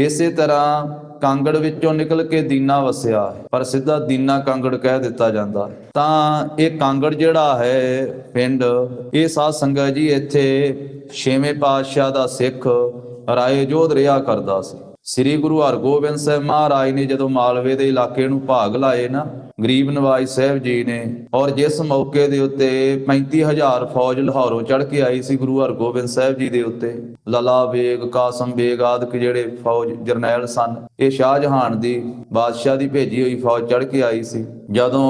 ਇਸੇ ਤਰ੍ਹਾਂ ਕਾਂਗੜ ਵਿੱਚੋਂ ਨਿਕਲ ਕੇ ਦੀਨਾ ਵਸਿਆ ਹੈ, ਪਰ ਸਿੱਧਾ ਦੀਨਾ ਕਾਂਗੜ ਕਹਿ ਦਿੱਤਾ ਜਾਂਦਾ ਹੈ। ਤਾਂ ਇਹ ਕਾਂਗੜ ਜਿਹੜਾ ਹੈ ਪਿੰਡ ਇਹ ਸਾਧ ਸੰਗਤ ਜੀ ਇੱਥੇ ਛੇਵੇਂ ਪਾਤਸ਼ਾਹ ਦਾ ਸਿੱਖ ਰਾਏ ਜੋਧ ਰਿਹਾ ਕਰਦਾ ਸੀ ਸ੍ਰੀ ਗੁਰੂ ਹਰਗੋਬਿੰਦ ਸਾਹਿਬ ਮਹਾਰਾਜ ਨੇ ਜਦੋਂ ਮਾਲਵੇ ਦੇ ਇਲਾਕੇ ਨੂੰ ਭਾਗ ਲਾਏ ਨਾ, ਗਰੀਬ ਨਵਾਜ ਸਾਹਿਬ ਜੀ ਨੇ, ਔਰ ਜਿਸ ਮੌਕੇ ਦੇ ਉੱਤੇ 35000 ਫੌਜ ਲਾਹੌਰੋਂ ਚੜ ਕੇ ਆਈ ਸੀ ਗੁਰੂ ਹਰਗੋਬਿੰਦ ਸਾਹਿਬ ਜੀ ਦੇ ਉੱਤੇ, ਲਲਾ ਬੇਗ, ਕਾਸਮ ਬੇਗ ਆਦਿਕ ਜਿਹੜੇ ਫੌਜ ਜਰਨੈਲ ਸਨ, ਇਹ ਸ਼ਾਹਜਹਾਨ ਦੀ ਬਾਦਸ਼ਾਹ ਦੀ ਭੇਜੀ ਹੋਈ ਫੌਜ ਚੜ ਕੇ ਆਈ ਸੀ। ਜਦੋਂ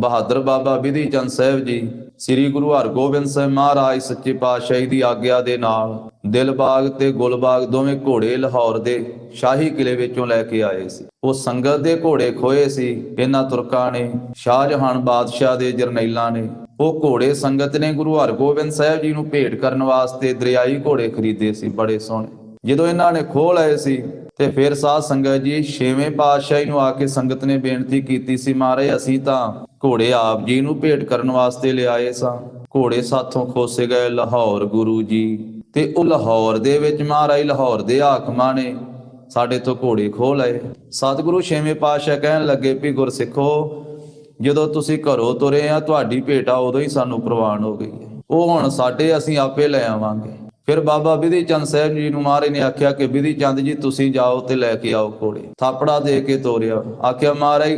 ਬਹਾਦਰ ਬਾਬਾ ਬਿਧੀ ਚੰਦ ਸਾਹਿਬ ਜੀ ਸ੍ਰੀ ਗੁਰੂ ਹਰਗੋਬਿੰਦ ਸਾਹਿਬ ਮਹਾਰਾਜ ਸੱਚੇ ਪਾਤਸ਼ਾਹੀ ਦੀ ਆਗਿਆ ਦੇ ਨਾਲ ਦਿਲਬਾਗ ਤੇ ਗੁਲਬਾਗ ਦੋਵੇਂ ਘੋੜੇ ਲਾਹੌਰ ਦੇ ਸ਼ਾਹੀ ਕਿਲੇ ਵਿੱਚੋਂ ਲੈ ਕੇ ਆਏ ਸੀ। ਉਹ ਸੰਗਤ ਦੇ ਘੋੜੇ ਖੋਏ ਸੀ। ਇਹਨਾਂ ਤੁਰਕਾਂ ਨੇ, ਸ਼ਾਹਜਹਾਨ ਬਾਦਸ਼ਾਹ ਦੇ ਜਰਨੈਲਾਂ ਨੇ, ਉਹ ਘੋੜੇ ਸੰਗਤ ਨੇ ਗੁਰੂ ਹਰਗੋਬਿੰਦ ਸਾਹਿਬ ਜੀ ਨੂੰ ਭੇਟ ਕਰਨ ਵਾਸਤੇ ਦਰਿਆਈ ਘੋੜੇ ਖਰੀਦੇ ਸੀ, ਬੜੇ ਸੋਹਣੇ। ਜਦੋਂ ਇਹਨਾਂ ਨੇ ਖੋਹ ਲਏ ਸੀ, ਤੇ ਫਿਰ ਸਾਧ ਸੰਗਤ ਜੀ ਛੇਵੇਂ ਪਾਤਸ਼ਾਹੀ ਨੂੰ ਆ ਕੇ ਸੰਗਤ ਨੇ ਬੇਨਤੀ ਕੀਤੀ ਸੀ, ਮਹਾਰਾਜ, ਅਸੀਂ ਤਾਂ ਘੋੜੇ ਆਪ ਜੀ ਨੂੰ ਭੇਟ ਕਰਨ ਵਾਸਤੇ ਲਿਆਏ ਸਾਂ। ਘੋੜੇ ਸਾਥੋਂ ਖੋਸੇ ਗਏ ਲਾਹੌਰ ਗੁਰੂ ਜੀ। ਤੇ ਉਹ ਲਾਹੌਰ ਦੇ ਵਿੱਚ ਮਹਾਰਾਜ ਲਾਹੌਰ ਦੇ ਹਾਕਮਾਂ ਨੇ ਸਾਡੇ ਤੋਂ ਘੋੜੇ ਖੋਹ ਲਏ। ਸਤਿਗੁਰੂ ਛੇਵੇਂ ਪਾਤਸ਼ਾਹ ਕਹਿਣ ਲੱਗੇ, ਵੀ ਗੁਰਸਿੱਖੋ, ਜਦੋਂ ਤੁਸੀਂ ਘਰੋਂ ਤੁਰੇ ਆ, ਤੁਹਾਡੀ ਭੇਟਾ ਉਦੋਂ ਹੀ ਸਾਨੂੰ ਪ੍ਰਵਾਨ ਹੋ ਗਈ ਹੈ। ਉਹ ਹੁਣ ਸਾਡੇ ਅਸੀਂ ਆਪੇ ਲੈ ਆਵਾਂਗੇ। ਫਿਰ ਬਾਬਾ ਵਿਧੀ ਚੰਦ ਸਾਹਿਬ ਜੀ ਨੂੰ ਮਹਾਰਾਜ ਨੇ ਆਖਿਆ ਕਿ, ਵਿਧੀ ਚੰਦ ਜੀ, ਤੁਸੀਂ ਜਾਓ ਤੇ ਲੈ ਕੇ ਆਓ ਘੋੜੇ। ਥਾਪੜਾ ਦੇ ਕੇ ਤੋਰਿਆ। ਆਖਿਆ, ਮਹਾਰਾਜ,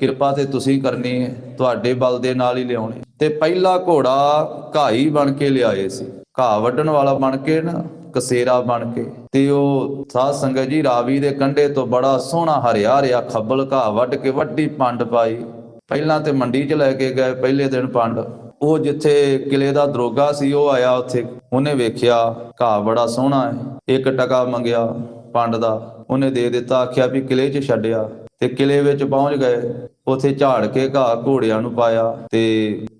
ਕਿਰਪਾ ਤੇ ਤੁਸੀਂ ਕਰਨੀ ਹੈ, ਤੁਹਾਡੇ ਬਲ ਦੇ ਨਾਲ ਹੀ ਲਿਆਉਣੇ। ਤੇ ਪਹਿਲਾ ਘੋੜਾ ਘਾਈ ਬਣ ਕੇ ਲਿਆਏ ਸੀ। ਘਾਹ ਵੱਢਣ ਵਾਲਾ ਬਣ ਕੇ ਨਾ, ਕਸੇਰਾ ਬਣ ਕੇ। ਤੇ ਉਹ ਸਾਧ ਸੰਗਤ ਜੀ ਰਾਵੀ ਦੇ ਕੰਢੇ ਤੋਂ ਬੜਾ ਸੋਹਣਾ ਹਰਿਆ ਹਰਿਆ ਖੱਬਲ ਘਾਹ ਵੱਢ ਕੇ ਵੱਡੀ ਪੰਡ ਪਾਈ। ਪਹਿਲਾਂ ਤੇ ਮੰਡੀ 'ਚ ਲੈ ਕੇ ਗਏ, ਪਹਿਲੇ ਦਿਨ ਪੰਡ। ਉਹ ਜਿੱਥੇ ਕਿਲੇ ਦਾ ਦਰੋਗਾ ਸੀ, ਉਹ ਆਇਆ ਉੱਥੇ। ਉਹਨੇ ਵੇਖਿਆ ਘਾਹ ਬੜਾ ਸੋਹਣਾ ਹੈ। ਇੱਕ ਟਕਾ ਮੰਗਿਆ ਪੰਡ ਦਾ। ਉਹਨੇ ਦੇ ਦਿੱਤਾ, ਆਖਿਆ ਵੀ ਕਿਲੇ 'ਚ ਛੱਡਿਆ। ਤੇ ਕਿਲੇ ਵਿੱਚ ਪਹੁੰਚ ਗਏ। ਉਥੇ ਝਾੜ ਕੇ ਘਾਹ ਘੋੜਿਆਂ ਨੂੰ ਪਾਇਆ ਤੇ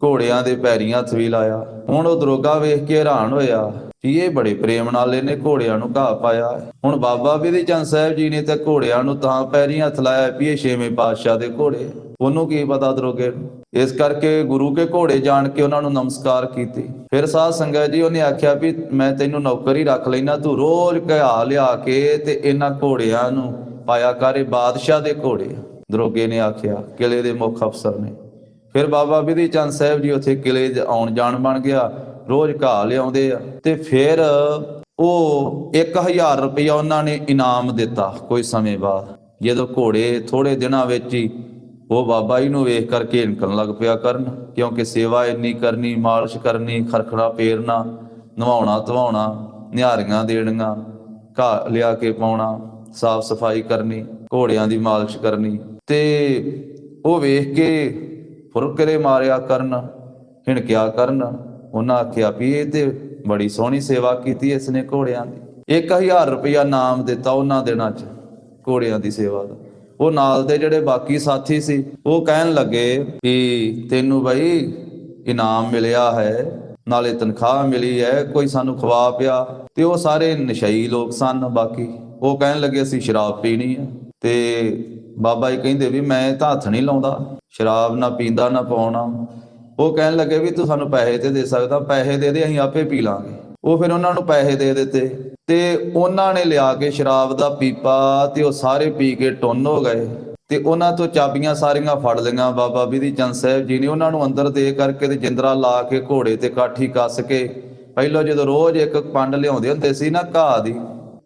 ਘੋੜਿਆਂ ਦੇ ਪੈਰੀਂ ਹੱਥ ਵੀ ਲਾਇਆ। ਹੁਣ ਉਹ ਦਰੋਗਾ ਵੇਖ ਕੇ ਹੈਰਾਨ ਹੋਇਆ ਕਿ ਇਹ ਬੜੇ ਪ੍ਰੇਮ ਨਾਲ ਇਹਨੇ ਘੋੜਿਆਂ ਨੂੰ ਘਾਹ ਪਾਇਆ ਹੁਣ ਬਾਬਾ ਬਿਧੀ ਚੰਦ ਸਾਹਿਬ ਜੀ ਨੇ ਤੇ ਘੋੜਿਆਂ ਨੂੰ ਤਾਂ ਪੈਰੀਂ ਹੱਥ ਲਾਇਆ ਵੀ ਇਹ ਛੇਵੇਂ ਪਾਤਸ਼ਾਹ ਦੇ ਘੋੜੇ ਉਹਨੂੰ ਕੀ ਪਤਾ ਦਰੋਗੇ ਨੂੰ? ਇਸ ਕਰਕੇ ਗੁਰੂ ਕੇ ਘੋੜੇ ਜਾਣ ਕੇ ਉਹਨਾਂ ਨੂੰ ਨਮਸਕਾਰ ਕੀਤੀ। ਫਿਰ ਸਾਧ ਸੰਗਤ ਜੀ ਉਹਨੇ ਆਖਿਆ ਵੀ ਮੈਂ ਤੈਨੂੰ ਨੌਕਰੀ ਰੱਖ ਲੈਣਾ ਤੂੰ ਰੋਜ਼ ਘਾ ਲਿਆ ਕੇ ਤੇ ਇਹਨਾਂ ਘੋੜਿਆਂ ਨੂੰ ਪਾਇਆ ਕਰੇ ਬਾਦਸ਼ਾਹ ਦੇ ਘੋੜੇ। ਦਰੋਗੇ ਨੇ ਆਖਿਆ ਕਿਲੇ ਦੇ ਮੁੱਖ ਅਫਸਰ ਨੇ। ਫਿਰ ਬਾਬਾ ਬਿਧੀ ਚੰਦ ਸਾਹਿਬ ਜੀ ਉੱਥੇ ਕਿਲੇ 'ਚ ਆਉਣ ਜਾਣ ਬਣ ਗਿਆ, ਰੋਜ਼ ਘਾਹ ਲਿਆਉਂਦੇ ਆ ਤੇ ਫਿਰ ਉਹ 1000 ਰੁਪਇਆ ਉਹਨਾਂ ਨੇ ਇਨਾਮ ਦਿੱਤਾ ਕੋਈ ਸਮੇਂ ਬਾਅਦ। ਜਦੋਂ ਘੋੜੇ ਥੋੜੇ ਦਿਨਾਂ ਵਿੱਚ ਹੀ ਉਹ ਬਾਬਾ ਜੀ ਨੂੰ ਵੇਖ ਕਰਕੇ ਇਨਕਣ ਲੱਗ ਪਿਆ ਕਰਨ, ਕਿਉਂਕਿ ਸੇਵਾ ਇੰਨੀ ਕਰਨੀ, ਮਾਲਿਸ਼ ਕਰਨੀ ਖਰਖੜਾ ਪੇਰਨਾ, ਨਵਾਉਣਾ ਧਵਾਉਣਾ, ਨਿਹਾਰੀਆਂ ਦੇਣੀਆਂ, ਘਾਹ ਲਿਆ ਕੇ ਪਾਉਣਾ। ਸਾਫ਼ ਸਫ਼ਾਈ ਕਰਨੀ, ਘੋੜਿਆਂ ਦੀ ਮਾਲਿਸ਼ ਕਰਨੀ ਤੇ ਉਹ ਵੇਖ ਕੇ ਫੁਰਕਰੇ ਮਾਰਿਆ ਕਰਨ, ਹਿਣਕਿਆ ਕਰਨ। ਉਹਨਾਂ ਆਖਿਆ ਵੀ ਇਹ ਤੇ ਬੜੀ ਸੋਹਣੀ ਸੇਵਾ ਕੀਤੀ ਇਸਨੇ ਘੋੜਿਆਂ ਦੀ। 1000 ਰੁਪਇਆ ਨਾਮ ਦਿੱਤਾ ਉਹਨਾਂ ਦਿਨਾਂ 'ਚ ਘੋੜਿਆਂ ਦੀ ਸੇਵਾ ਦਾ। ਉਹ ਨਾਲ ਦੇ ਜਿਹੜੇ ਬਾਕੀ ਸਾਥੀ ਸੀ, ਉਹ ਕਹਿਣ ਲੱਗੇ ਕਿ ਤੈਨੂੰ ਬਈ ਇਨਾਮ ਮਿਲਿਆ ਹੈ, ਨਾਲੇ ਤਨਖਾਹ ਮਿਲੀ ਹੈ, ਕੋਈ ਸਾਨੂੰ ਖਵਾ ਪਿਆ ਤੇ ਉਹ ਸਾਰੇ ਨਸ਼ਈ ਲੋਕ ਸਨ ਬਾਕੀ। ਉਹ ਕਹਿਣ ਲੱਗੇ, ਅਸੀਂ ਸ਼ਰਾਬ ਪੀਣੀ ਹੈ ਤੇ ਬਾਬਾ ਜੀ ਕਹਿੰਦੇ ਵੀ, ਮੈਂ ਤਾਂ ਹੱਥ ਨਹੀਂ ਲਾਉਂਦਾ। ਸ਼ਰਾਬ ਨਾ ਪੀਂਦਾ, ਨਾ ਪਾਉਣਾ। ਉਹ ਕਹਿਣ ਲੱਗੇ ਵੀ, ਤੂੰ ਸਾਨੂੰ ਪੈਸੇ ਤੇ ਦੇ ਸਕਦਾ। ਪੈਸੇ ਦੇ ਦੇ, ਅਸੀਂ ਆਪੇ ਪੀ ਲਾਂਗੇ। ਉਹ ਫਿਰ ਉਹਨਾਂ ਨੂੰ ਪੈਸੇ ਦੇ ਦਿੱਤੇ ਤੇ ਉਹਨਾਂ ਨੇ ਲਿਆ ਕੇ ਸ਼ਰਾਬ ਦਾ ਪੀਪਾ ਤੇ ਉਹ ਸਾਰੇ ਪੀ ਕੇ ਟੁੰਨ ਹੋ ਗਏ। ਤੇ ਉਹਨਾਂ ਤੋਂ ਚਾਬੀਆਂ ਸਾਰੀਆਂ ਫੜ ਲਈਆਂ ਬਾਬਾ ਬਿਧੀ ਚੰਦ ਸਾਹਿਬ ਜੀ ਨੇ। ਉਹਨਾਂ ਨੂੰ ਅੰਦਰ ਦੇ ਕਰਕੇ ਤੇ ਜਿੰਦਰਾ ਲਾ ਕੇ ਘੋੜੇ ਤੇ ਕਾਠੀ ਕੱਸ ਕੇ, ਪਹਿਲਾਂ ਜਦੋਂ ਰੋਜ਼ ਇੱਕ ਪੰਡ ਲਿਆਉਂਦੇ ਹੁੰਦੇ ਸੀ ਨਾ ਘਾਹ ਦੀ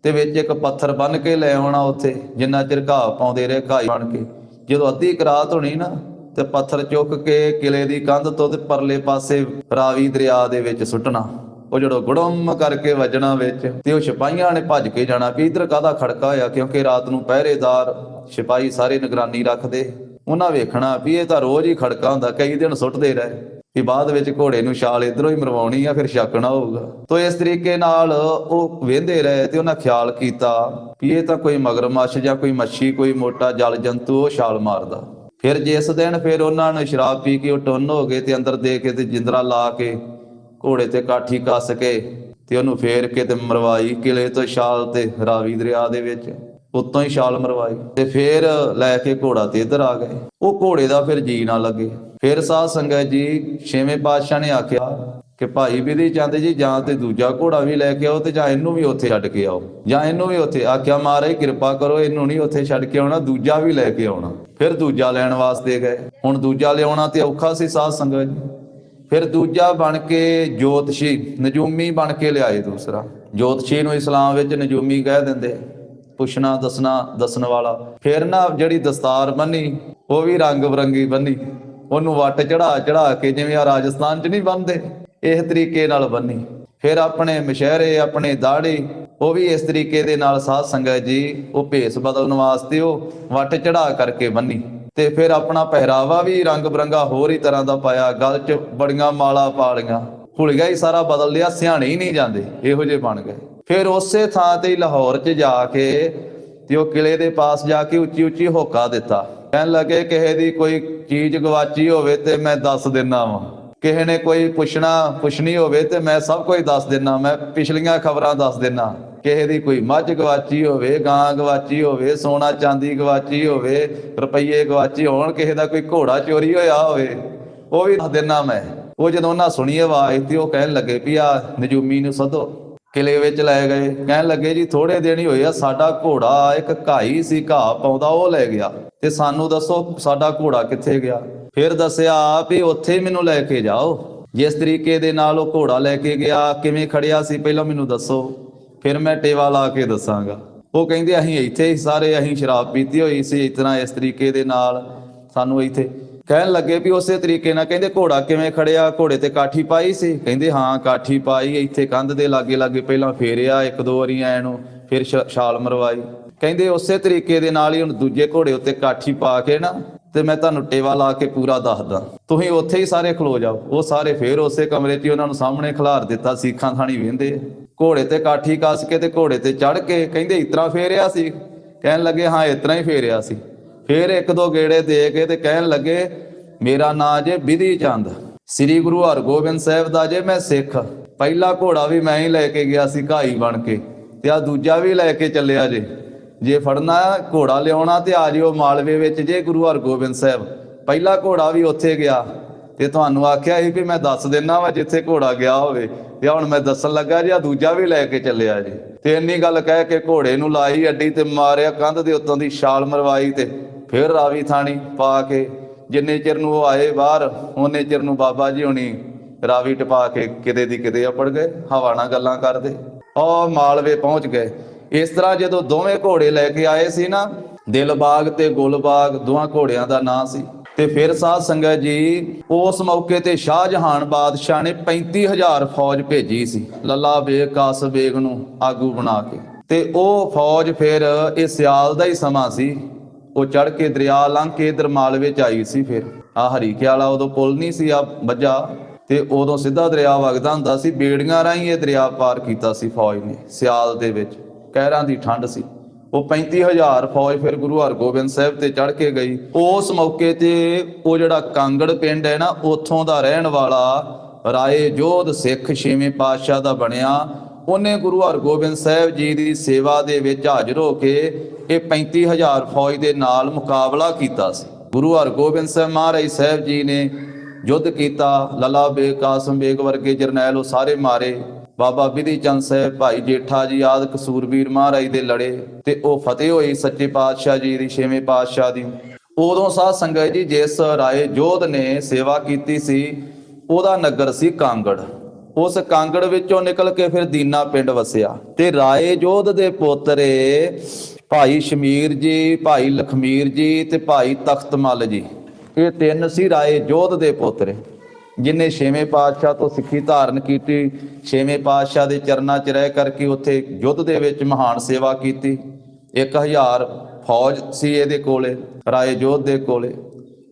ਤੇ ਵਿੱਚ ਇੱਕ ਪੱਥਰ ਬੰਨ ਕੇ ਲੈ ਆਉਣਾ ਉੱਥੇ, ਜਿੰਨਾ ਚਿਰ ਘਾਹ ਪਾਉਂਦੇ ਰਹੇ ਘਾਹ ਬਣ ਕੇ। ਜਦੋਂ ਅੱਧੀ ਰਾਤ ਹੋਣੀ ਨਾ, ਤੇ ਪੱਥਰ ਚੁੱਕ ਕੇ ਕਿਲੇ ਦੀ ਕੰਧ ਤੋਂ ਤੇ ਪਰਲੇ ਪਾਸੇ ਰਾਵੀ ਦਰਿਆ ਦੇ ਵਿੱਚ ਸੁੱਟਣਾ। ਉਹ ਜਦੋਂ ਗੁੜਮ ਕਰਕੇ ਵੱਜਣਾ ਵਿੱਚ, ਤੇ ਉਹ ਸਿਪਾਹੀਆਂ ਨੇ ਭੱਜ ਕੇ ਜਾਣਾ ਵੀ ਇਧਰ ਕਾਦਾ ਖੜਕਾ ਹੋਇਆ ਕਿਉਂਕਿ ਰਾਤ ਨੂੰ ਪਹਿਰੇਦਾਰ ਸਿਪਾਹੀ ਸਾਰੇ ਨਿਗਰਾਨੀ ਰੱਖਦੇ। ਉਹਨਾਂ ਵੇਖਣਾ ਵੀ ਇਹ ਤਾਂ ਰੋਜ਼ ਹੀ ਖੜਕਾ ਹੁੰਦਾ, ਕਈ ਦਿਨ ਸੁੱਟਦੇ ਰਹੇ। ਵੀ ਬਾਅਦ ਵਿੱਚ ਘੋੜੇ ਨੂੰ ਛਾਲ ਇਧਰੋਂ ਹੀ ਮਰਵਾਉਣੀ ਆ, ਫਿਰ ਛਾਕਣਾ ਹੋਊਗਾ। ਤੋ ਇਸ ਤਰੀਕੇ ਨਾਲ ਉਹ ਵੇਂਦੇ ਰਹੇ ਤੇ ਉਹਨਾਂ ਖਿਆਲ ਕੀਤਾ ਵੀ ਇਹ ਤਾਂ ਕੋਈ ਮਗਰਮੱਛ ਜਾਂ ਕੋਈ ਮੱਛੀ, ਕੋਈ ਮੋਟਾ ਜਲ ਜੰਤੂ ਉਹ ਛਾਲ ਮਾਰਦਾ। ਫਿਰ ਜਿਸ ਦਿਨ ਫਿਰ ਉਹਨਾਂ ਨੇ ਸ਼ਰਾਬ ਪੀ ਕੇ ਉਹ ਟੁੰਨ ਹੋ ਗਏ ਤੇ ਅੰਦਰ ਦੇ ਕੇ ਤੇ ਜਿੰਦਰਾ ਲਾ ਕੇ ਘੋੜੇ ਤੇ ਕਾਠੀ ਕੱਸ ਕੇ ਤੇ ਉਹਨੂੰ ਫੇਰ ਕੇ ਤੇ ਮਰਵਾਈ ਕਿਲੇ ਤੋਂ ਛਾਲ ਤੇ ਰਾਵੀ ਦਰਿਆ ਦੇ ਵਿੱਚ। ਉੱਤੋਂ ਹੀ ਛਾਲ ਮਰਵਾਈ ਤੇ ਫੇਰ ਲੈ ਕੇ ਘੋੜਾ ਤੇ ਇੱਧਰ ਆ ਗਏ। ਉਹ ਘੋੜੇ ਦਾ ਫਿਰ ਜੀ ਨਾ ਲੱਗੇ। ਫਿਰ ਸਾਧ ਸੰਗਤ ਜੀ ਛੇਵੇਂ ਪਾਤਸ਼ਾਹ ਨੇ ਆਖਿਆ ਕਿ ਭਾਈ ਵਿਧੀ ਚੰਦ ਜੀ, ਜਾਂ ਤੇ ਦੂਜਾ ਘੋੜਾ ਵੀ ਲੈ ਕੇ ਆਓ ਤੇ ਜਾਂ ਇਹਨੂੰ ਵੀ ਉੱਥੇ ਛੱਡ ਕੇ ਆਓ। ਜਾਂ ਇਹਨੂੰ ਵੀ ਉੱਥੇ ਆਖਿਆ, ਮਹਾਰਾਜ, ਕਿਰਪਾ ਕਰੋ, ਇਹਨੂੰ ਨਹੀਂ ਉੱਥੇ ਛੱਡ ਕੇ ਆਉਣਾ, ਦੂਜਾ ਵੀ ਲੈ ਕੇ ਆਉਣਾ। ਫਿਰ ਦੂਜਾ ਲੈਣ ਵਾਸਤੇ ਗਏ। ਹੁਣ ਦੂਜਾ ਲਿਆਉਣਾ ਤੇ ਔਖਾ ਸੀ ਸਾਧ ਸੰਗਤ ਜੀ। ਫਿਰ ਦੂਜਾ ਬਣ ਕੇ ਜੋਤਸ਼ੀ, ਨਜੂਮੀ ਬਣ ਕੇ ਲਿਆਏ ਦੂਸਰਾ। ਜੋਤਸ਼ੀ ਨੂੰ ਇਸਲਾਮ ਵਿੱਚ ਨਜੂਮੀ ਕਹਿ ਦਿੰਦੇ। ਪੁੱਛਣਾ, ਦੱਸਣਾ, ਦੱਸਣ ਵਾਲਾ। ਫਿਰ ਨਾ ਜਿਹੜੀ ਦਸਤਾਰ ਬੰਨੀ, ਉਹ ਵੀ ਰੰਗ ਬਰੰਗੀ ਬੰਨੀ। ਉਹਨੂੰ ਵੱਟ ਚੜਾ ਚੜਾ ਕੇ ਜਿਵੇਂ ਆ ਰਾਜਸਥਾਨ 'ਚ ਨਹੀਂ ਬੰਨਦੇ ਇਸ ਤਰੀਕੇ ਨਾਲ ਬੰਨੀ। ਫਿਰ ਆਪਣੇ ਮਸ਼ਹਿਰੇ, ਆਪਣੇ ਦਾੜੇ, ਉਹ ਵੀ ਇਸ ਤਰੀਕੇ ਦੇ ਨਾਲ ਸਾਧ ਸੰਗਤ ਜੀ, ਉਹ ਭੇਸ ਬਦਲਣ ਵਾਸਤੇ ਉਹ ਵੱਟ ਚੜਾ ਕਰਕੇ ਬੰਨੀ। ਤੇ ਫਿਰ ਆਪਣਾ ਪਹਿਰਾਵਾ ਵੀ ਰੰਗ ਬਰੰਗਾ ਹੋਰ ਹੀ ਤਰ੍ਹਾਂ ਦਾ ਪਾਇਆ, ਗਲ 'ਚ ਬੜੀਆਂ ਮਾਲਾ ਪਾ ਲਈਆਂ। ਹੁਲੀਆ ਹੀ ਸਾਰਾ ਬਦਲ ਲਿਆ, ਸਿਆਣੇ ਹੀ ਨਹੀਂ ਜਾਂਦੇ, ਇਹੋ ਜਿਹੇ ਬਣ ਗਏ। ਫਿਰ ਉਸੇ ਥਾਂ ਤੇ ਲਾਹੌਰ 'ਚ ਜਾ ਕੇ ਤੇ ਉਹ ਕਿਲੇ ਦੇ ਪਾਸ ਜਾ ਕੇ ਉੱਚੀ ਉੱਚੀ ਹੋਕਾ ਦਿੱਤਾ। ਕਹਿਣ ਲੱਗੇ, ਕਿਸੇ ਦੀ ਕੋਈ ਚੀਜ਼ ਗਵਾਚੀ ਹੋਵੇ ਤੇ ਮੈਂ ਦੱਸ ਦਿੰਨਾ ਵਾਂ। ਕਿਸੇ ਨੇ ਕੋਈ ਪੁੱਛਣਾ, ਪੁੱਛਣੀ ਹੋਵੇ ਤੇ ਮੈਂ ਸਭ ਕੁਝ ਦੱਸ ਦਿੰਨਾ। ਮੈਂ ਪਿਛਲੀਆਂ ਖਬਰਾਂ ਦੱਸ ਦਿੰਨਾ। ਕਿਸੇ ਦੀ ਕੋਈ ਮੱਝ ਗਵਾਚੀ ਹੋਵੇ, ਗਾਂ ਗਵਾਚੀ ਹੋਵੇ, ਸੋਨਾ ਚਾਂਦੀ ਗਵਾਚੀ ਹੋਵੇ, ਰੁਪਈਏ ਗਵਾਚੀ ਹੋਣ, ਕਿਸੇ ਦਾ ਕੋਈ ਘੋੜਾ ਚੋਰੀ ਹੋਇਆ ਹੋਵੇ, ਉਹ ਵੀ ਦੱਸ ਦਿੰਨਾ ਮੈਂ। ਉਹ ਜਦੋਂ ਉਹਨਾਂ ਸੁਣੀ ਆਵਾਜ਼ ਤੇ ਉਹ ਕਹਿਣ ਲੱਗੇ ਵੀ, ਆ ਨਜੂਮੀ ਨੂੰ ਸਦੋ। ਕਿਲੇ ਵਿੱਚ ਲੈ ਗਏ। ਕਹਿਣ ਲੱਗੇ, ਜੀ ਥੋੜੇ ਦਿਨ ਹੀ ਹੋਏ ਆ, ਸਾਡਾ ਘੋੜਾ ਇੱਕ ਘਾਈ ਸੀ, ਘਾਹ ਪਾਉਂਦਾ, ਉਹ ਲੈ ਗਿਆ। ਤੇ ਸਾਨੂੰ ਦੱਸੋ, ਸਾਡਾ ਘੋੜਾ ਕਿੱਥੇ ਗਿਆ? ਫਿਰ ਦੱਸਿਆ ਵੀ ਉੱਥੇ ਮੈਨੂੰ ਲੈ ਕੇ ਜਾਓ। ਜਿਸ ਤਰੀਕੇ ਦੇ ਨਾਲ ਉਹ ਘੋੜਾ ਲੈ ਕੇ ਗਿਆ, ਕਿਵੇਂ ਖੜਿਆ ਸੀ, ਪਹਿਲਾਂ ਮੈਨੂੰ ਦੱਸੋ। ਫਿਰ ਮੈਂ ਟੇਵਾ ਲਾ ਕੇ ਦੱਸਾਂਗਾ। ਉਹ ਕਹਿੰਦੇ, ਅਸੀਂ ਇੱਥੇ ਹੀ ਸਾਰੇ, ਅਸੀਂ ਸ਼ਰਾਬ ਪੀਤੀ ਹੋਈ ਸੀ, ਇਸ ਤਰ੍ਹਾਂ ਇਸ ਤਰੀਕੇ ਦੇ ਨਾਲ ਸਾਨੂੰ ਇੱਥੇ ਕਹਿਣ ਲੱਗੇ ਵੀ ਉਸੇ ਤਰੀਕੇ ਨਾਲ ਕਹਿੰਦੇ ਘੋੜਾ ਕਿਵੇਂ ਖੜਿਆ, ਘੋੜੇ ਤੇ ਕਾਠੀ ਪਾਈ ਸੀ। ਕਹਿੰਦੇ ਹਾਂ, ਕਾਠੀ ਪਾਈ, ਇੱਥੇ ਕੰਧ ਦੇ ਲਾਗੇ ਲਾਗੇ ਪਹਿਲਾਂ ਫੇਰਿਆ, ਇੱਕ ਦੋ ਵਾਰੀ ਐ ਨੂੰ ਫਿਰ ਛਾਲ ਮਰਵਾਈ। ਕਹਿੰਦੇ ਉਸੇ ਤਰੀਕੇ ਦੇ ਨਾਲ ਹੀ ਹੁਣ ਦੂਜੇ ਘੋੜੇ ਉੱਤੇ ਕਾਠੀ ਪਾ ਕੇ ਨਾ, ਤੇ ਮੈਂ ਤੁਹਾਨੂੰ ਟੇਵਾ ਲਾ ਕੇ ਪੂਰਾ ਦੱਸਦਾ। ਤੁਸੀਂ ਉੱਥੇ ਹੀ ਸਾਰੇ ਖਲੋ ਜਾਓ। ਉਹ ਸਾਰੇ ਫੇਰ ਉਸੇ ਕਮਰੇ 'ਚ ਉਹਨਾਂ ਨੂੰ ਸਾਹਮਣੇ ਖਿਲਾਰ ਦਿੱਤਾ, ਸੀਖਾਂ ਥਾਣੀ ਵੇਂਦੇ। ਘੋੜੇ ਤੇ ਕਾਠੀ ਕੱਸ ਕੇ ਤੇ ਘੋੜੇ ਤੇ ਚੜ ਕੇ ਕਹਿੰਦੇ, ਇਤਰਾ ਫੇਰਿਆ ਸੀ? ਕਹਿਣ ਲੱਗੇ, ਹਾਂ, ਇਤਰਾ ਹੀ ਫੇਰਿਆ ਸੀ। ਫੇਰ ਇੱਕ ਦੋ ਗੇੜੇ ਦੇ ਕੇ ਤੇ ਕਹਿਣ ਲੱਗੇ, ਮੇਰਾ ਨਾਂ ਜੇ ਵਿਧੀ ਚੰਦ। ਸ੍ਰੀ ਗੁਰੂ ਹਰਗੋਬਿੰਦ ਸਾਹਿਬ ਦਾ ਜੇ ਮੈਂ ਸਿੱਖ। ਪਹਿਲਾ ਘੋੜਾ ਵੀ ਮੈਂ ਹੀ ਲੈ ਕੇ ਗਿਆ ਸੀ ਘਾਈ ਬਣ ਕੇ ਤੇ ਆ ਦੂਜਾ ਵੀ ਲੈ ਕੇ ਚੱਲਿਆ ਜੇ। ਜੇ ਫੜਨਾ ਘੋੜਾ ਲਿਆਉਣਾ ਤੇ ਆ ਜਿਓ ਮਾਲਵੇ ਵਿੱਚ ਜੇ ਗੁਰੂ ਹਰਗੋਬਿੰਦ ਸਾਹਿਬ। ਪਹਿਲਾ ਘੋੜਾ ਵੀ ਉੱਥੇ ਗਿਆ ਤੇ ਤੁਹਾਨੂੰ ਆਖਿਆ ਸੀ ਵੀ ਮੈਂ ਦੱਸ ਦਿੰਨਾ ਵਾ ਜਿੱਥੇ ਘੋੜਾ ਗਿਆ ਹੋਵੇ ਤੇ ਹੁਣ ਮੈਂ ਦੱਸਣ ਲੱਗਾ ਜੀ ਆ ਦੂਜਾ ਵੀ ਲੈ ਕੇ ਚੱਲਿਆ ਜੀ। ਤੇ ਇੰਨੀ ਗੱਲ ਕਹਿ ਕੇ ਘੋੜੇ ਨੂੰ ਲਾਈ ਅੱਡੀ ਤੇ ਮਾਰਿਆ ਕੰਧ ਦੇ ਉੱਤੋਂ ਦੀ ਛਾਲ ਮਰਵਾਈ ਤੇ ਫਿਰ ਰਾਵੀ ਥਾਣੀ ਪਾ ਕੇ ਜਿੰਨੇ ਚਿਰ ਨੂੰ ਉਹ ਆਏ ਬਾਹਰ, ਉਹਨੇ ਚਿਰ ਨੂੰ ਬਾਬਾ ਜੀ ਹੁਣੀ ਰਾਵੀ ਟਪਾ ਕੇ ਕਿਤੇ ਦੀ ਕਿਤੇ ਅਪੜ ਗਏ, ਹਵਾ ਨਾਲ ਗੱਲਾਂ ਕਰਦੇ। ਉਹ ਮਾਲਵੇ ਪਹੁੰਚ ਗਏ। ਇਸ ਤਰ੍ਹਾਂ ਜਦੋਂ ਦੋਵੇਂ ਘੋੜੇ ਲੈ ਕੇ ਆਏ ਸੀ ਨਾ ਦਿਲਬਾਗ ਤੇ ਗੁਲਬਾਗ ਦੋਹਾਂ ਘੋੜਿਆਂ ਦਾ ਨਾਂ ਸੀ। ਤੇ ਫਿਰ ਸਾਧ ਸੰਗਤ ਜੀ ਉਸ ਮੌਕੇ ਤੇ ਸ਼ਾਹਜਹਾਨ ਬਾਦਸ਼ਾਹ ਨੇ 35000 ਫੌਜ ਭੇਜੀ ਸੀ। ਲੱਲਾ ਬੇਗ ਕਾਸ ਬੇਗ ਨੂੰ ਆਗੂ ਬਣਾ ਕੇ। ਤੇ ਉਹ ਫੌਜ ਫਿਰ ਇਹ ਸਿਆਲ ਦਾ ਹੀ ਸਮਾਂ ਸੀ। ਉਹ ਚੜ ਕੇ ਦਰਿਆ ਲੰਘ ਕੇ ਇਧਰ ਮਾਲਵੇ ਚ ਆਈ ਸੀ ਫਿਰ। ਆ ਹਰੀਕੇ ਵਾਲਾ ਉਦੋਂ ਪੁਲ ਨਹੀਂ ਸੀ ਆ ਵੱਜਾ ਤੇ ਉਦੋਂ ਸਿੱਧਾ ਦਰਿਆ ਵਗਦਾ ਹੁੰਦਾ ਸੀ। ਬੇੜੀਆਂ ਰਾਹੀਂ ਇਹ ਦਰਿਆ ਪਾਰ ਕੀਤਾ ਸੀ ਫੌਜ ਨੇ, ਸਿਆਲ ਦੇ ਵਿੱਚ। ਕਹਿਰਾਂ ਦੀ ਠੰਡ ਸੀ। ਉਹ 35000 ਫੌਜ ਫਿਰ ਗੁਰੂ ਹਰਗੋਬਿੰਦ ਸਾਹਿਬ ਤੇ ਚੜ ਕੇ ਗਈ। ਉਸ ਮੌਕੇ ਤੇ ਉਹ ਜਿਹੜਾ ਕਾਂਗੜ ਪਿੰਡ ਹੈ ਨਾ, ਉੱਥੋਂ ਦਾ ਰਹਿਣ ਵਾਲਾ ਰਾਏ ਜੋਧ ਸਿੱਖ ਛੇਵੇਂ ਪਾਤਸ਼ਾਹ ਦਾ ਬਣਿਆ। ਉਹਨੇ ਗੁਰੂ ਹਰਗੋਬਿੰਦ ਸਾਹਿਬ ਜੀ ਦੀ ਸੇਵਾ ਦੇ ਵਿੱਚ ਹਾਜ਼ਰ ਹੋ ਕੇ ਇਹ 35000 ਫੌਜ ਦੇ ਨਾਲ ਮੁਕਾਬਲਾ ਕੀਤਾ ਸੀ। ਗੁਰੂ ਹਰਗੋਬਿੰਦ ਸਾਹਿਬ ਮਹਾਰਾਜ ਸਾਹਿਬ ਜੀ ਨੇ ਯੁੱਧ ਕੀਤਾ, ਲਲਾ ਬੇਗ ਕਾਸਮ ਬੇਗ ਵਰਗੇ ਜਰਨੈਲ ਉਹ ਸਾਰੇ ਮਾਰੇ। ਬਾਬਾ ਬਿਧੀ ਚੰਦ ਸਾਹਿਬ ਭਾਈ ਜੇਠਾ ਜੀ, ਆਦ ਕਸੂਰਵੀਰ ਮਹਾਰਾਜ ਦੇ ਲੜੇ ਤੇ ਉਹ ਫਤਿਹ ਹੋਈ ਸੱਚੇ ਪਾਤਸ਼ਾਹ ਜੀ ਦੀ, ਛੇਵੇਂ ਪਾਤਸ਼ਾਹ ਦੀ। ਉਦੋਂ ਸਾਧ ਸੰਗਤ ਜੀ ਜਿਸ ਰਾਏ ਜੋਧ ਨੇ ਸੇਵਾ ਕੀਤੀ ਸੀ, ਉਹਦਾ ਨਗਰ ਸੀ ਕਾਂਗੜ। ਉਸ ਕਾਂਗੜ ਵਿੱਚੋਂ ਨਿਕਲ ਕੇ ਫਿਰ ਦੀਨਾ ਪਿੰਡ ਵਸਿਆ। ਤੇ ਰਾਏ ਜੋਧ ਦੇ ਪੋਤਰੇ ਭਾਈ ਸ਼ਮੀਰ ਜੀ, ਭਾਈ ਲਖਮੀਰ ਜੀ ਤੇ ਭਾਈ ਤਖਤਮਲ ਜੀ, ਇਹ ਤਿੰਨ ਸੀ ਰਾਏ ਜੋਧ ਦੇ ਪੋਤਰੇ, ਜਿਨੇ ਛੇਵੇਂ ਪਾਤਸ਼ਾਹ ਤੋਂ ਸਿੱਖੀ ਧਾਰਨ ਕੀਤੀ, ਛੇਵੇਂ ਪਾਤਸ਼ਾਹ ਦੇ ਚਰਨਾਂ 'ਚ ਰਹਿ ਕਰਕੇ ਉੱਥੇ ਯੁੱਧ ਦੇ ਵਿੱਚ ਮਹਾਨ ਸੇਵਾ ਕੀਤੀ। 1000 ਫੌਜ ਸੀ ਇਹਦੇ ਕੋਲੇ ਰਾਏ ਜੋਧ ਦੇ ਕੋਲੇ।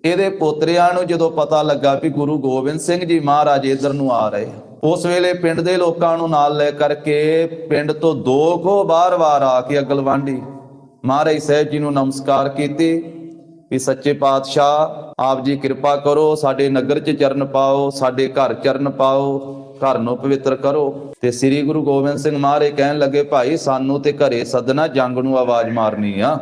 ਇਹਦੇ ਪੋਤਰਿਆਂ ਨੂੰ ਜਦੋਂ ਪਤਾ ਲੱਗਾ ਵੀ ਗੁਰੂ ਗੋਬਿੰਦ ਸਿੰਘ ਜੀ ਮਹਾਰਾਜ ਇਧਰ ਨੂੰ ਆ ਰਹੇ। ਉਸ ਵੇਲੇ ਪਿੰਡ ਦੇ ਲੋਕਾਂ ਨੂੰ ਨਾਲ ਲੈ ਕਰਕੇ ਪਿੰਡ ਤੋਂ ਦੋ ਕੋ ਬਾਰ-ਬਾਰ ਆ ਕੇ ਅਗਲਵਾਂਡੀ ਮਹਾਰਾਜ ਸਾਹਿਬ ਜੀ ਨੂੰ ਨਮਸਕਾਰ ਕੀਤੀ ਵੀ ਸੱਚੇ ਪਾਤਸ਼ਾਹ, ਆਪ ਜੀ ਕਿਰਪਾ ਕਰੋ, ਸਾਡੇ ਨਗਰ 'ਚ ਚਰਨ ਪਾਓ, ਸਾਡੇ ਘਰ ਚਰਨ ਪਾਓ, ਘਰ ਨੂੰ ਪਵਿੱਤਰ ਕਰੋ। ਤੇ ਸ੍ਰੀ ਗੁਰੂ ਗੋਬਿੰਦ ਸਿੰਘ ਮਹਾਰਾਜ ਕਹਿਣ ਲੱਗੇ, ਭਾਈ, ਸਾਨੂੰ ਤੇ ਘਰੇ ਸੱਦਣਾ, ਜੰਗ ਨੂੰ ਆਵਾਜ਼ ਮਾਰਨੀ ਆ।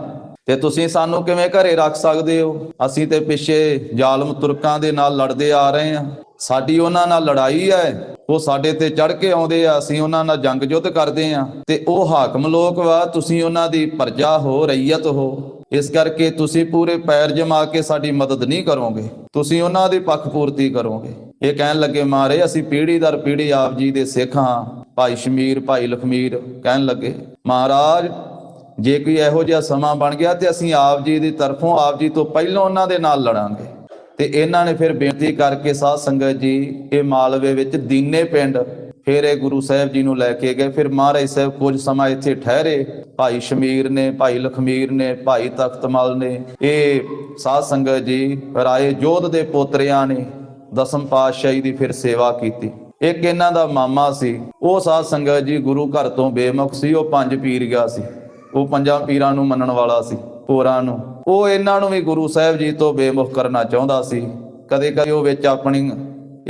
ਤੇ ਤੁਸੀਂ ਸਾਨੂੰ ਕਿਵੇਂ ਘਰੇ ਰੱਖ ਸਕਦੇ ਹੋ? ਅਸੀਂ ਤੇ ਪਿੱਛੇ ਜ਼ਾਲਮ ਤੁਰਕਾਂ ਦੇ ਨਾਲ ਲੜਦੇ ਆ ਰਹੇ ਆ। ਸਾਡੀ ਉਹਨਾਂ ਨਾਲ ਲੜਾਈ ਹੈ, ਉਹ ਸਾਡੇ ਤੇ ਚੜ ਕੇ ਆਉਂਦੇ ਆ, ਅਸੀਂ ਉਹਨਾਂ ਨਾਲ ਜੰਗ ਜੁੱਧ ਕਰਦੇ ਆ। ਤੇ ਉਹ ਹਾਕਮ ਲੋਕ ਵਾ, ਤੁਸੀਂ ਉਹਨਾਂ ਦੀ ਪਰਜਾ ਹੋ, ਰਈਅਤ ਹੋ। ਇਸ ਕਰਕੇ ਤੁਸੀਂ ਪੂਰੇ ਪੈਰ ਜਮਾ ਕੇ ਸਾਡੀ ਮਦਦ ਨਹੀਂ ਕਰੋਗੇ। ਤੁਸੀਂ ਉਹਨਾਂ ਦੀ ਪੱਖ ਪੂਰਤੀ ਕਰੋਗੇ। ਇਹ ਕਹਿਣ ਲੱਗੇ, ਮਾਰੇ, ਅਸੀਂ ਪੀੜ੍ਹੀ ਦਰ ਪੀੜ੍ਹੀ ਆਪ ਜੀ ਦੇ ਸਿੱਖ ਹਾਂ। ਭਾਈ ਸ਼ਮੀਰ, ਭਾਈ ਲਖਮੀਰ, ਕਹਿਣ ਲੱਗੇ। ਮਹਾਰਾਜ, ਜੇ ਕੋਈ ਇਹੋ ਜਿਹਾ ਸਮਾਂ ਬਣ ਗਿਆ ਤੇ ਅਸੀਂ ਆਪ ਜੀ ਦੀ ਤਰਫੋਂ ਆਪ ਜੀ ਤੋਂ ਪਹਿਲਾਂ ਉਹਨਾਂ ਦੇ ਨਾਲ ਲੜਾਂਗੇ। ਤੇ ਇਹਨਾਂ ਨੇ ਫਿਰ ਬੇਨਤੀ ਕਰਕੇ ਸਾਧ ਸੰਗਤ ਜੀ, ਇਹ ਮਾਲਵੇ ਵਿੱਚ ਦੀਨੇ ਪਿੰਡ ਫਿਰ ਇਹ ਗੁਰੂ ਸਾਹਿਬ ਜੀ ਨੂੰ ਲੈ ਕੇ ਗਏ। ਫਿਰ ਮਹਾਰਾਜ ਸਾਹਿਬ ਕੁਝ ਸਮਾਂ ਇੱਥੇ ਠਹਿਰੇ। ਭਾਈ ਸ਼ਮੀਰ ਨੇ, ਭਾਈ ਲਖਮੀਰ ਨੇ, ਭਾਈ ਤਖਤਮਲ ਨੇ। ਇਹ ਸਾਧ ਸੰਗਤ ਜੀ, ਰਾਏ ਜੋਧ ਦੇ ਪੋਤਰਿਆਂ ਨੇ ਦਸਮ ਪਾਤਸ਼ਾਹੀ ਦੀ ਫਿਰ ਸੇਵਾ ਕੀਤੀ। ਇੱਕ ਇਹਨਾਂ ਦਾ ਮਾਮਾ ਸੀ, ਉਹ ਸਾਧ ਸੰਗਤ ਜੀ ਗੁਰੂ ਘਰ ਤੋਂ ਬੇਮੁਖ ਸੀ, ਉਹ ਪੰਜ ਪੀਰ ਗਿਆ ਸੀ। ਉਹ ਪੰਜਾਂ ਪੀਰਾਂ ਨੂੰ ਮੰਨਣ ਵਾਲਾ ਸੀ। ਹੋਰਾਂ ਨੂੰ। ਉਹ ਇਹਨਾਂ ਨੂੰ ਵੀ ਗੁਰੂ ਸਾਹਿਬ ਜੀ ਤੋਂ ਬੇਮੁਖ ਕਰਨਾ ਚਾਹੁੰਦਾ ਸੀ। ਕਦੇ ਕਦੇ ਉਹ ਵਿੱਚ ਆਪਣੀ,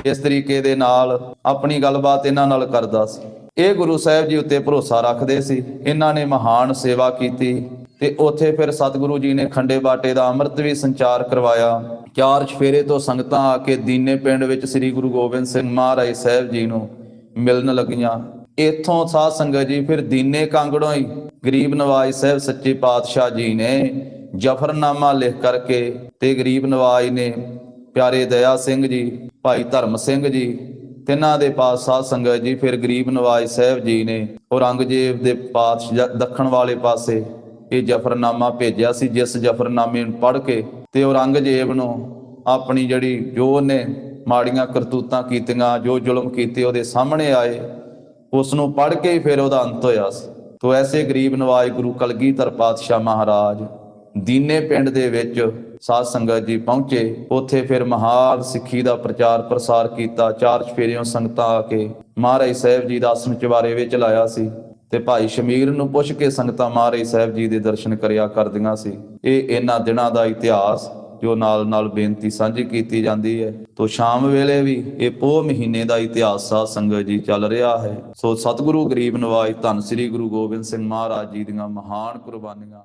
ਇਸ ਤਰੀਕੇ ਦੇ ਨਾਲ ਆਪਣੀ ਗੱਲਬਾਤ ਇਹਨਾਂ ਨਾਲ ਕਰਦਾ ਸੀ। ਇਹ ਗੁਰੂ ਸਾਹਿਬ ਜੀ ਉੱਤੇ ਭਰੋਸਾ ਰੱਖਦੇ ਸੀ। ਇਹਨਾਂ ਨੇ ਮਹਾਨ ਸੇਵਾ ਕੀਤੀ ਤੇ ਉੱਥੇ ਫਿਰ ਸਤਿਗੁਰੂ ਜੀ ਨੇ ਖੰਡੇ ਬਾਟੇ ਦਾ ਅੰਮ੍ਰਿਤ ਵੀ ਸੰਚਾਰ ਕਰਵਾਇਆ। ਚਾਰ ਛਫੇਰੇ ਤੋਂ ਸੰਗਤਾਂ ਆ ਕੇ ਦੀਨੇ ਪਿੰਡ ਵਿੱਚ ਸ੍ਰੀ ਗੁਰੂ ਗੋਬਿੰਦ ਸਿੰਘ ਮਹਾਰਾਜ ਸਾਹਿਬ ਜੀ ਨੂੰ ਮਿਲਣ ਲੱਗੀਆਂ। ਇੱਥੋਂ ਸਾਧ ਸੰਗਤ ਜੀ ਫਿਰ ਦੀਨੇ ਕਾਂਗੜੋਂ ਹੀ ਗਰੀਬ ਨਵਾਜ ਸਾਹਿਬ ਸੱਚੇ ਪਾਤਸ਼ਾਹ ਜੀ ਨੇ ਜਫਰਨਾਮਾ ਲਿਖ ਕਰਕੇ ਤੇ ਗਰੀਬ ਨਵਾਜ ਨੇ ਪਿਆਰੇ ਦਇਆ ਸਿੰਘ ਜੀ, ਭਾਈ ਧਰਮ ਸਿੰਘ ਜੀ, ਤਿੰਨਾਂ ਦੇ ਪਾਸ ਸਾਧ ਸੰਗਤ ਜੀ, ਫਿਰ ਗਰੀਬ ਨਵਾਜ ਸਾਹਿਬ ਜੀ ਨੇ ਔਰੰਗਜ਼ੇਬ ਦੇ ਪਾਤਸ਼ਾਹ ਦੱਖਣ ਵਾਲੇ ਪਾਸੇ ਇਹ ਜਫਰਨਾਮਾ ਭੇਜਿਆ ਸੀ, ਜਿਸ ਜਫਰਨਾਮੇ ਨੂੰ ਪੜ੍ਹ ਕੇ ਤੇ ਔਰੰਗਜ਼ੇਬ ਨੂੰ ਆਪਣੀ ਜਿਹੜੀ ਜੋ ਉਹਨੇ ਮਾੜੀਆਂ ਕਰਤੂਤਾਂ ਕੀਤੀਆਂ, ਜੋ ਜ਼ੁਲਮ ਕੀਤੇ ਉਹਦੇ ਸਾਹਮਣੇ ਆਏ, ਉਸ ਨੂੰ ਪੜ੍ਹ ਕੇ ਹੀ ਫਿਰ ਉਹਦਾ ਅੰਤ ਹੋਇਆ ਸੀ। ਤੋ ਐਸੇ ਗਰੀਬ ਨਵਾਜ ਗੁਰੂ ਕਲਗੀਧਰ ਪਾਤਸ਼ਾਹ ਮਹਾਰਾਜ ਦੀਨੇ ਪਿੰਡ ਦੇ ਵਿੱਚ ਸਾਧ ਸੰਗਤ ਜੀ ਪਹੁੰਚੇ। ਉੱਥੇ ਫਿਰ ਮਹਾਨ ਸਿੱਖੀ ਦਾ ਪ੍ਰਚਾਰ ਪ੍ਰਸਾਰ ਕੀਤਾ। ਚਾਰ ਚਫੇਰਿਓਂ ਸੰਗਤਾਂ ਆ ਕੇ ਮਹਾਰਾਜ ਸਾਹਿਬ ਜੀ ਦਾ ਆਸਣ ਚਵਾਰੇ ਵਿੱਚ ਲਾਇਆ ਸੀ ਤੇ ਭਾਈ ਸ਼ਮੀਰ ਨੂੰ ਪੁੱਛ ਕੇ ਸੰਗਤਾਂ ਮਹਾਰਾਜ ਸਾਹਿਬ ਜੀ ਦੇ ਦਰਸ਼ਨ ਕਰਿਆ ਕਰਦੀਆਂ ਸੀ। ਇਹ ਇਹਨਾਂ ਦਿਨਾਂ ਦਾ ਇਤਿਹਾਸ ਜੋ ਨਾਲ ਨਾਲ ਬੇਨਤੀ ਸਾਂਝੀ ਕੀਤੀ ਜਾਂਦੀ ਹੈ। ਤੋ ਸ਼ਾਮ ਵੇਲੇ ਵੀ ਇਹ ਪੋਹ ਮਹੀਨੇ ਦਾ ਇਤਿਹਾਸ ਸਾਧ ਸੰਗਤ ਜੀ ਚੱਲ ਰਿਹਾ ਹੈ। ਸੋ ਸਤਿਗੁਰੂ ਗਰੀਬ ਨਵਾਜ, ਧੰਨ ਸ੍ਰੀ ਗੁਰੂ ਗੋਬਿੰਦ ਸਿੰਘ ਮਹਾਰਾਜ ਜੀ ਦੀਆਂ ਮਹਾਨ ਕੁਰਬਾਨੀਆਂ।